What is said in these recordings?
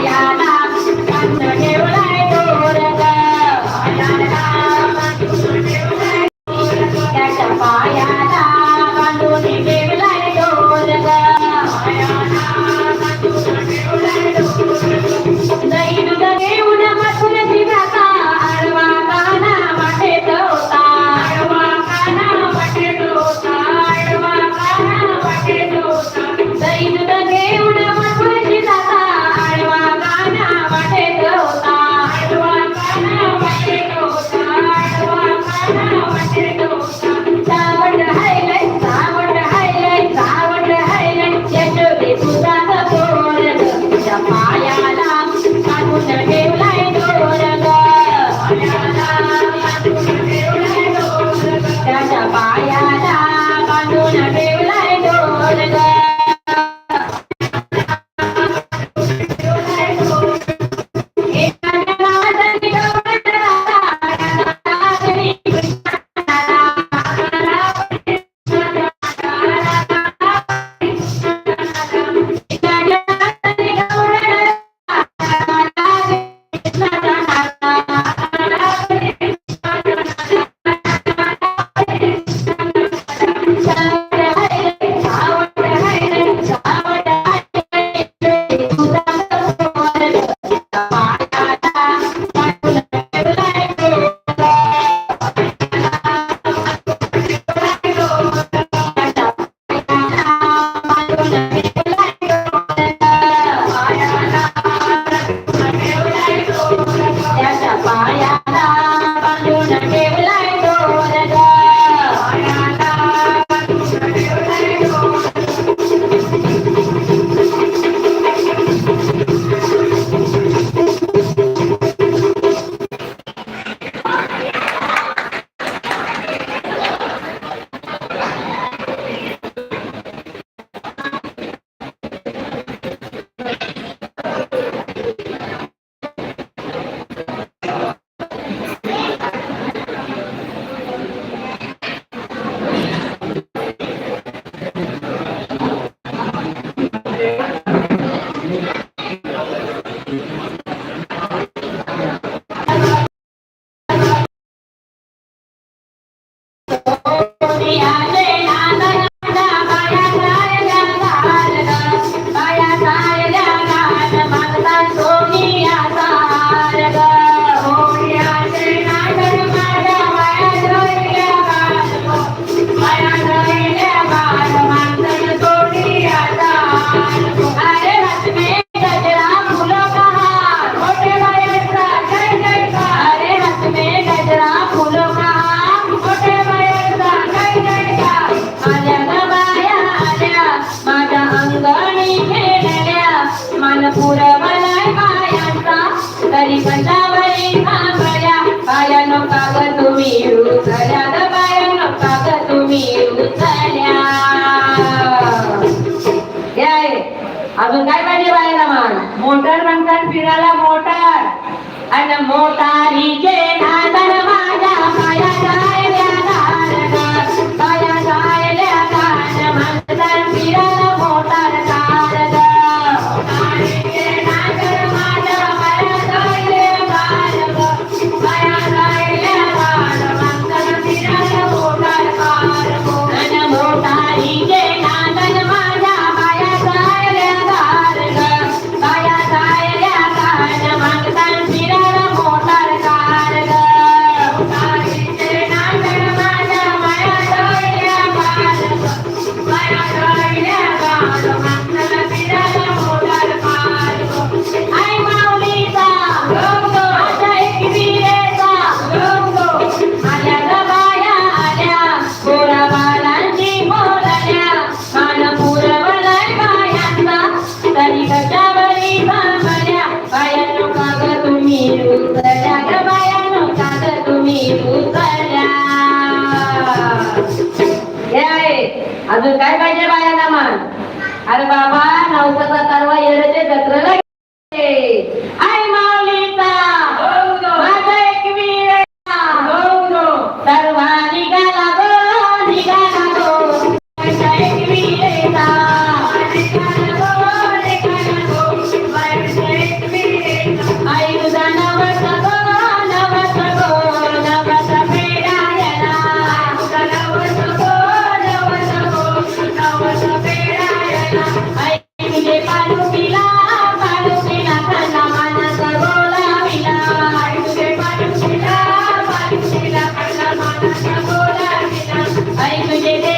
శ్రీమన్నారాయణ अजून काय पाहिजे बायाला मग? मोटर म्हणतात फिरायला मोटर. आणि मोटारीचे खातर माझ्या अजून काय पाहिजे बायाला मान अरे बाबा नवसाचा सर्व येण्याचे जत्रेला आई माऊलीचा Bye, good day.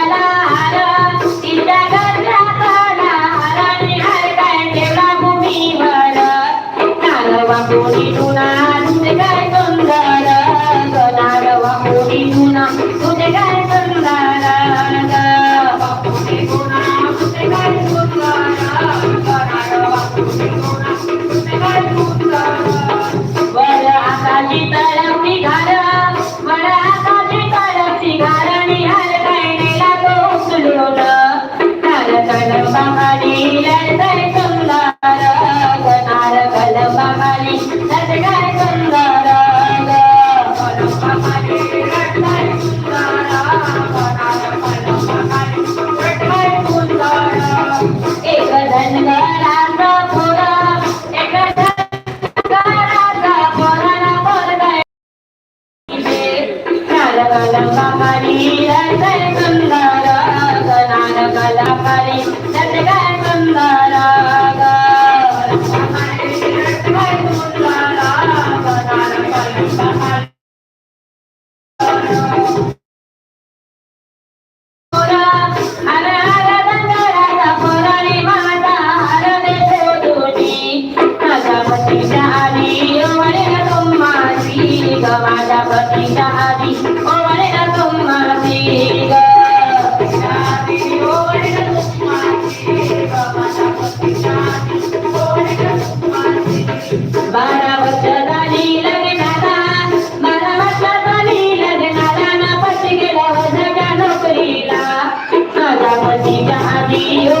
బాబాలి దత్తగారితో Adiós.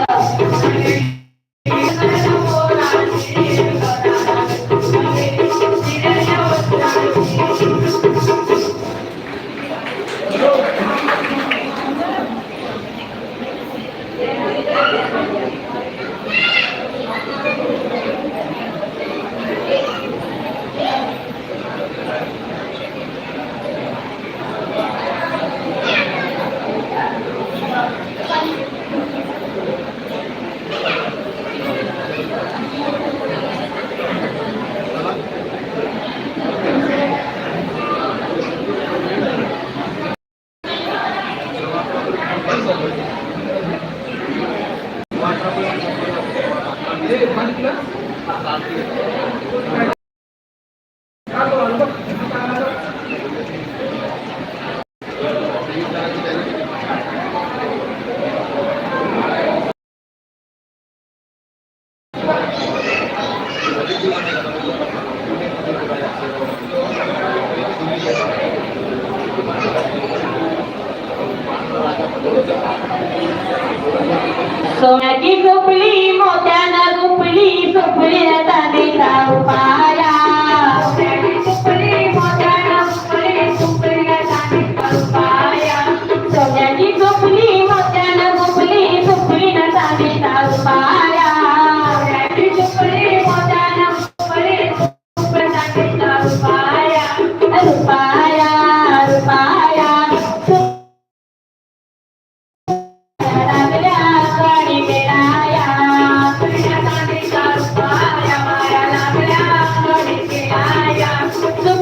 Boa. সোনা কি Thank you.